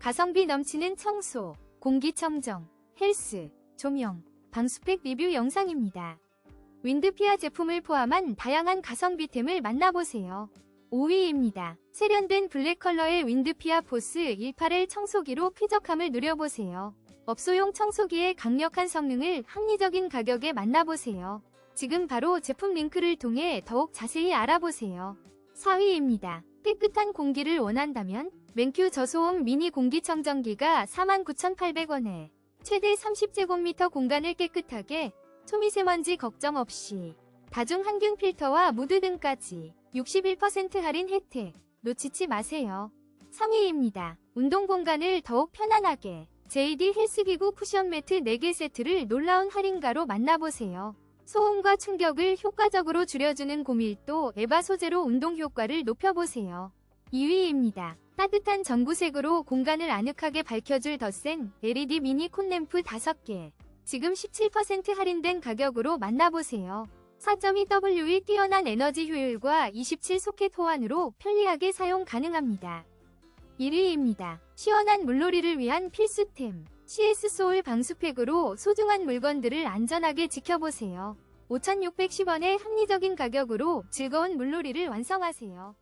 가성비 넘치는 청소, 공기청정, 헬스, 조명, 방수팩 리뷰 영상입니다. 윈드피아 제품을 포함한 다양한 가성비템을 만나보세요. 5위입니다. 세련된 블랙 컬러의 윈드피아 포스 18L 청소기로 쾌적함을 누려보세요. 업소용 청소기의 강력한 성능을 합리적인 가격에 만나보세요. 지금 바로 제품 링크를 통해 더욱 자세히 알아보세요. 4위입니다. 깨끗한 공기를 원한다면 맨큐 저소음 미니 공기청정기가 49,800원에 최대 30제곱미터 공간을 깨끗하게 초미세먼지 걱정 없이 다중 항균 필터와 무드 등까지 61% 할인 혜택 놓치지 마세요. 3위입니다. 운동 공간을 더욱 편안하게 JD 헬스기구 쿠션 매트 4개 세트를 놀라운 할인가로 만나보세요. 소음과 충격을 효과적으로 줄여주는 고밀도 에바 소재로 운동 효과를 높여보세요. 2위입니다. 따뜻한 전구색으로 공간을 아늑하게 밝혀줄 더센 LED 미니 콘램프 5개. 지금 17% 할인된 가격으로 만나보세요. 4.2W의 뛰어난 에너지 효율과 27소켓 호환으로 편리하게 사용 가능합니다. 1위입니다. 시원한 물놀이를 위한 필수템. CS 소울 방수팩으로 소중한 물건들을 안전하게 지켜보세요. 5,610원의 합리적인 가격으로 즐거운 물놀이를 완성하세요.